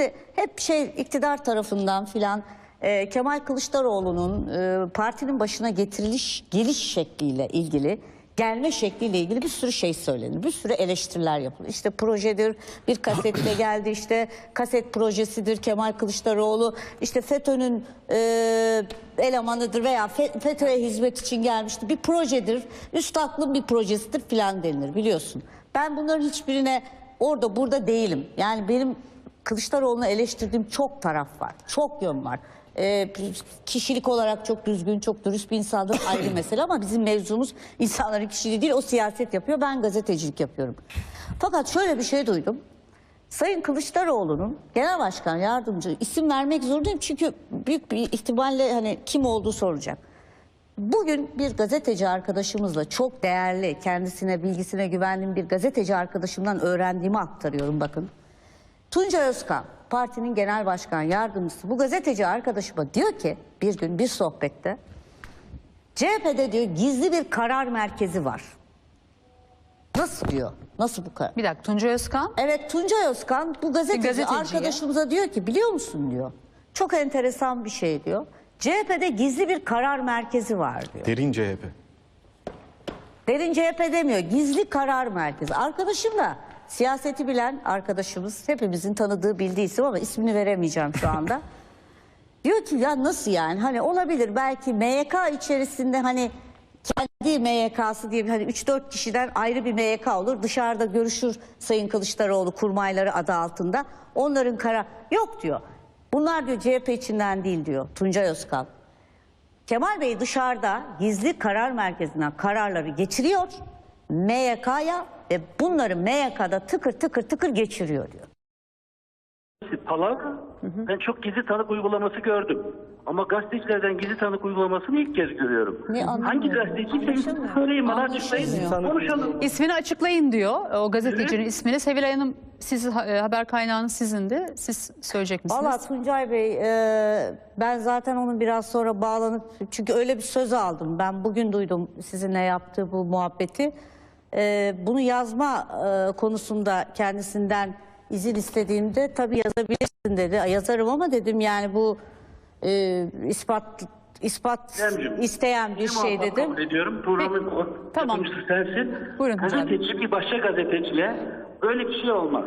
Şimdi hep şey iktidar tarafından filan e, Kemal Kılıçdaroğlu'nun e, partinin başına getiriliş geliş şekliyle ilgili gelme şekliyle ilgili bir sürü şey söylenir. Bir sürü eleştiriler yapılır. İşte projedir, bir kasetle geldi işte kaset projesidir Kemal Kılıçdaroğlu. işte FETÖ'nün e, elemanıdır veya Fe- FETÖ'ye hizmet için gelmişti. Bir projedir, üstadlığın bir projesidir filan denilir biliyorsun. Ben bunların hiçbirine orada burada değilim. Yani benim Kılıçdaroğlu'nu eleştirdiğim çok taraf var. Çok yön var. Ee, kişilik olarak çok düzgün, çok dürüst bir insandır ayrı mesele ama bizim mevzumuz insanların kişiliği değil. O siyaset yapıyor, ben gazetecilik yapıyorum. Fakat şöyle bir şey duydum. Sayın Kılıçdaroğlu'nun genel başkan yardımcı isim vermek zorundayım çünkü büyük bir ihtimalle hani kim olduğu soracak. Bugün bir gazeteci arkadaşımızla çok değerli, kendisine bilgisine güvendiğim bir gazeteci arkadaşımdan öğrendiğimi aktarıyorum bakın. Tuncay Özkan, partinin genel başkan yardımcısı bu gazeteci arkadaşıma diyor ki bir gün bir sohbette CHP'de diyor gizli bir karar merkezi var. Nasıl diyor? Nasıl bu karar? Bir dakika Tuncay Özkan. Evet Tuncay Özkan bu gazeteci gazeteciye. arkadaşımıza diyor ki biliyor musun diyor. Çok enteresan bir şey diyor. CHP'de gizli bir karar merkezi var diyor. Derin CHP. Derin CHP demiyor. Gizli karar merkezi. Arkadaşım da siyaseti bilen arkadaşımız hepimizin tanıdığı bildiği isim ama ismini veremeyeceğim şu anda. Diyor ki ya nasıl yani hani olabilir belki MYK içerisinde hani kendi MYK'sı diye hani 3-4 kişiden ayrı bir MYK olur. Dışarıda görüşür Sayın Kılıçdaroğlu kurmayları adı altında. Onların karar yok diyor. Bunlar diyor CHP içinden değil diyor Tuncay Özkan. Kemal Bey dışarıda gizli karar merkezinden kararları getiriyor MYK'ya ve bunları MYK'da tıkır tıkır tıkır geçiriyor diyor. Palavra. Ben çok gizli tanık uygulaması gördüm. Ama gazetecilerden gizli tanık uygulamasını ilk kez görüyorum. Ne. Hangi gazeteci söyleyin bana açıklayın. Konuşalım. İsmini açıklayın diyor. O gazetecinin ismini. Sevilay Hanım siz e, haber kaynağınız sizindi. Siz söyleyecek misiniz? Valla Tuncay Bey e, ben zaten onu biraz sonra bağlanıp çünkü öyle bir söz aldım. Ben bugün duydum sizinle yaptığı bu muhabbeti. E, bunu yazma e, konusunda kendisinden izin istediğimde tabii yazabilirsin dedi. Yazarım ama dedim yani bu e, ispat ispat isteyen bir şey dedim. Kabul ediyorum. Programın Peki, tamam. sensin. Buyurun. Gazeteci bir başka gazeteciyle böyle bir şey olmaz.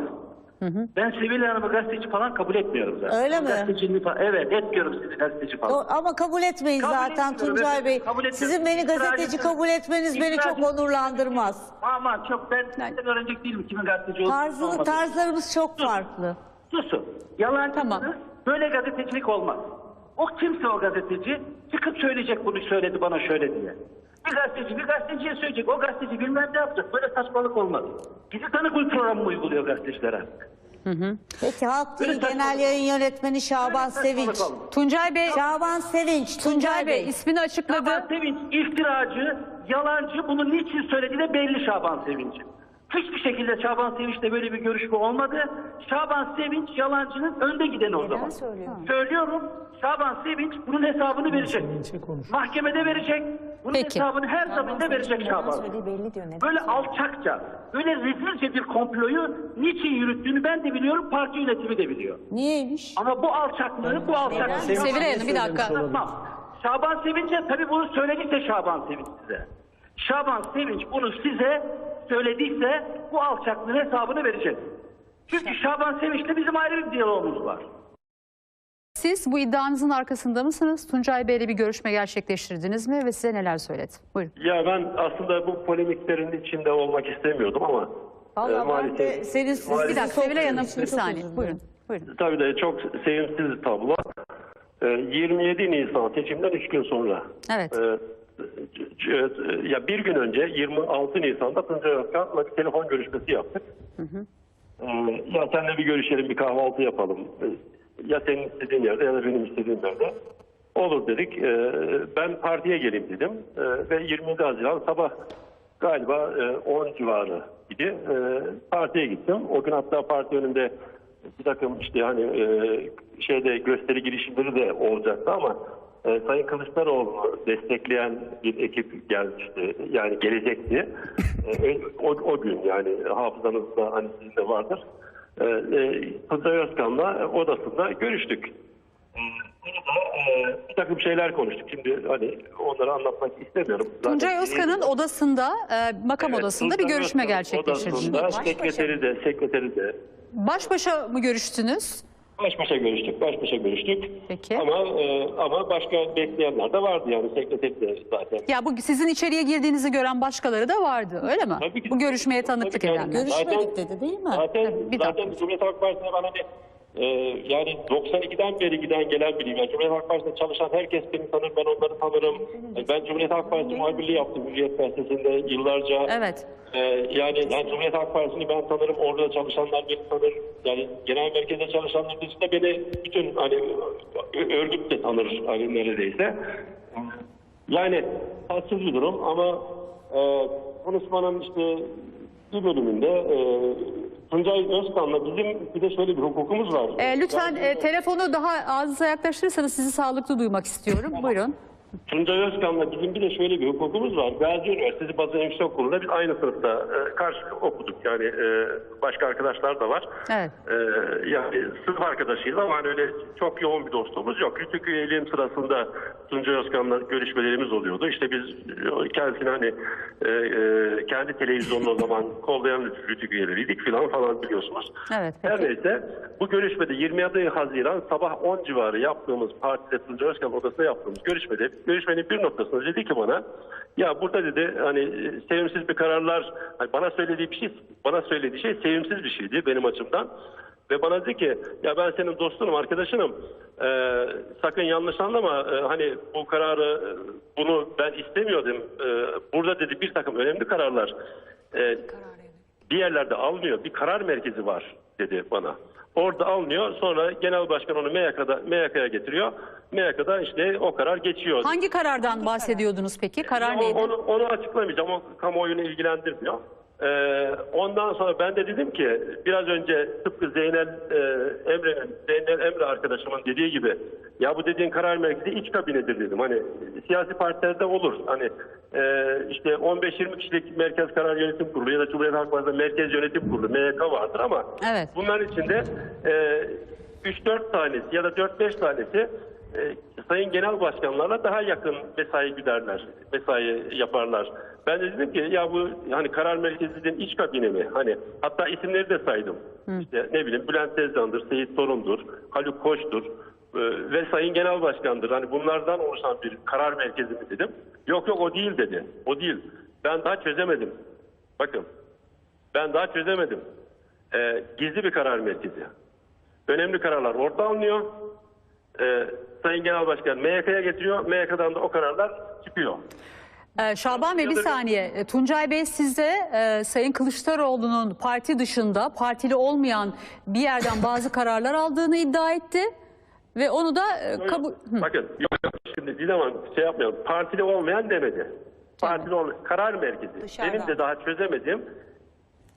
Ben Sevilay Hanım'ı gazeteci falan kabul etmiyorum zaten. Öyle mi? Gazeteciliği falan. Evet etmiyorum sizi gazeteci falan. O- Ama kabul etmeyin Kabul zaten Tuncay evet, Bey. kabul. Sizin beni gazeteci kabul etmeniz beni çok onurlandırmaz. Aman çok ben sizden öğrenecek değilim kimin gazeteci olduğunu. Tarzı, olmadığını. tarzlarımız çok farklı. Susun. Yalancısınız. Tamam. Böyle gazetecilik olmaz. O kimse o gazeteci çıkıp söyleyecek bunu söyledi bana şöyle diye. Bir gazeteci bir gazeteciye söyleyecek. O gazeteci bilmem ne yapacak. Böyle saçmalık olmaz. Gizli tanık programı mı uyguluyor gazeteciler artık? Peki Halk TV Genel Yayın Yönetmeni Şaban Sevinç. Tuncay Bey, Şaban Sevinç, Tuncay Bey ismini açıkladı. Şaban Sevinç iftiracı, yalancı. Bunu niçin söylediği de belli Şaban Sevinç'in. Hiçbir şekilde Şaban Sevinç'le böyle bir görüşme olmadı. Şaban Sevinç yalancının önde gideni o zaman. Söylüyorum. Şaban Sevinç bunun hesabını verecek. Mahkemede verecek. Bunun Peki. hesabını her zaman da verecek Şaban. Böyle alçakça, böyle rezilce bir komployu niçin yürüttüğünü ben de biliyorum, parti yönetimi de biliyor. Niyeymiş? Ama bu alçaklığı, bu alçaklığı... Sevilay Hanım bir dakika. Anlatmam. Şaban Sevinç'e tabii bunu söylediyse Şaban Sevinç size. Şaban Sevinç bunu size söylediyse bu alçaklığın hesabını verecek. Çünkü Şaban Sevinç'le bizim ayrı bir diyalogumuz var. Siz bu iddianızın arkasında mısınız? Tuncay Bey'le bir görüşme gerçekleştirdiniz mi ve size neler söyledi? Buyurun. Ya ben aslında bu polemiklerin içinde olmak istemiyordum ama Vallahi e, ben de senin siz Bir bizi dakika Sevilay Hanım bir saniye. Buyurun. Buyurun. tabii de çok sevimsiz tablo. E, 27 Nisan seçimden 3 gün sonra. Evet. e, ya bir gün önce 26 Nisan'da Tuncay Özkan'la bir telefon görüşmesi yaptık. E, ya seninle bir görüşelim, bir kahvaltı yapalım. E, ya senin istediğin yerde ya da benim istediğim yerde. Olur dedik. E, ben partiye geleyim dedim. E, ve 27 Haziran sabah galiba e, 10 civarı idi. E, partiye gittim. O gün hatta parti önünde bir takım işte hani e, şeyde gösteri girişimleri de olacaktı ama e, Sayın Kılıçdaroğlu'nu destekleyen bir ekip gelmişti. Yani gelecekti. E, o, o gün yani hafızanızda hani sizin de vardır. e, e, Tuncay Özkan'la odasında görüştük. E, Orada e, bir takım şeyler konuştuk. Şimdi hani onları anlatmak istemiyorum. Zaten- Tuncay Özkan'ın odasında, e, makam Evet, odasında bir görüşme Özkan gerçekleştirdiniz. Odasında Baş başa sekreteri de, sekreteri de Baş başa mı görüştünüz? Baş başa görüştük, baş başa görüştük. Peki. Ama e, ama başka bekleyenler de vardı yani sekreteri de zaten. Ya bu sizin içeriye girdiğinizi gören başkaları da vardı öyle mi? Tabii ki. Bu görüşmeye tanıklık Tabii ki. edenler. Görüşmedik dedi değil mi? Zaten, bir zaten dakika. Cumhuriyet Halk Partisi'ne bana bir e, yani 92'den beri giden gelen biriyim. Yani Cumhuriyet Halk Partisi'nde çalışan herkes beni tanır, ben onları tanırım. Ben Cumhuriyet Halk Partisi muhabirliği yaptım Hürriyet Gazetesi'nde yıllarca. Evet. E, yani, yani Cumhuriyet Halk Partisi'ni ben tanırım, orada çalışanlar beni tanır. Yani genel merkezde çalışanlar dışında beni bütün hani örgüt de tanır hani neredeyse. Yani tatsız bir durum ama e, konuşmanın işte bir bölümünde e, Tuncay Özkan'la bizim bir de şöyle bir hukukumuz var. E, lütfen Yani, e, telefonu daha ağzınıza yaklaştırırsanız sizi sağlıklı duymak istiyorum. Buyurun. Tuncay Özkan'la bizim bir de şöyle bir hukukumuz var. Gazi Üniversitesi Basın Yüksek Okulu'nda biz aynı sınıfta e, karşı okuduk. Yani e, başka arkadaşlar da var. Evet. E, yani sınıf arkadaşıyız ama hani öyle çok yoğun bir dostluğumuz yok. Rütük üyeliğim sırasında Tuncay Özkan'la görüşmelerimiz oluyordu. İşte biz kendisini hani e, e, kendi televizyonunu o zaman kollayan Rütük üyeleriydik falan falan biliyorsunuz. Evet, Her neyse bu görüşmede 27 Haziran sabah 10 civarı yaptığımız partide Tuncay Özkan odasında yaptığımız görüşmede görüşmenin bir noktasında dedi ki bana ya burada dedi hani e, sevimsiz bir kararlar hani bana söylediği bir şey bana söylediği şey sevimsiz bir şeydi benim açımdan. Ve bana dedi ki ya ben senin dostunum arkadaşınım. Ee, sakın yanlış anlama. Ee, hani bu kararı e, bunu ben istemiyordum. Ee, burada dedi bir takım önemli kararlar e, bir yerlerde almıyor. Bir karar merkezi var dedi bana. Orada almıyor. Sonra genel başkan onu MYK'da, MYK'ya getiriyor. MYK'da işte o karar geçiyor. Hangi karardan bahsediyordunuz peki? Karar neydi? Onu, onu açıklamayacağım. O kamuoyunu ilgilendirmiyor. Ee, ondan sonra ben de dedim ki biraz önce tıpkı Zeynel e, Emre'nin, Zeynel Emre arkadaşımın dediği gibi ya bu dediğin karar merkezi iç kabinedir dedim. Hani siyasi partilerde olur. Hani e, işte 15-20 kişilik Merkez Karar Yönetim Kurulu ya da Cumhuriyet Halk Partisi Merkez Yönetim Kurulu MYK vardır ama Evet. bunların içinde e, 3-4 tanesi ya da 4-5 tanesi e, sayın genel başkanlarla daha yakın mesai giderler, mesai yaparlar. Ben de dedim ki ya bu hani karar merkezinin iç kabine mi? Hani hatta isimleri de saydım. İşte ne bileyim Bülent Tezcan'dır, Seyit Torun'dur, Haluk Koç'tur e, ve sayın genel başkandır. Hani bunlardan oluşan bir karar merkezi mi dedim. Yok yok o değil dedi. O değil. Ben daha çözemedim. Bakın ben daha çözemedim. E, gizli bir karar merkezi. Önemli kararlar orada alınıyor. Ee, Sayın Genel Başkan MYK'ya getiriyor. MYK'dan da o kararlar çıkıyor. Ee, Şaban Bey bir saniye. Ee, Tuncay Bey size e, Sayın Kılıçdaroğlu'nun parti dışında partili olmayan bir yerden bazı kararlar aldığını iddia etti. Ve onu da e, kabul... Hı. Bakın yok, yok, şimdi Didem Hanım şey yapmayalım. Partili olmayan demedi. Partili olmayan karar merkezi. Benim de daha çözemediğim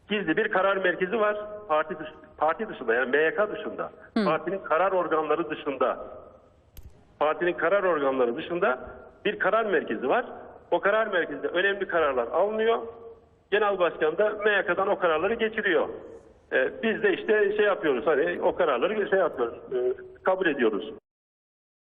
gizli bir karar merkezi var. Parti dış, parti dışında yani MYK dışında. Partinin karar organları dışında. Partinin karar organları dışında bir karar merkezi var. O karar merkezinde önemli kararlar alınıyor. Genel başkan da MYK'dan o kararları geçiriyor. Ee, biz de işte şey yapıyoruz hani o kararları şey yapıyoruz, e, kabul ediyoruz.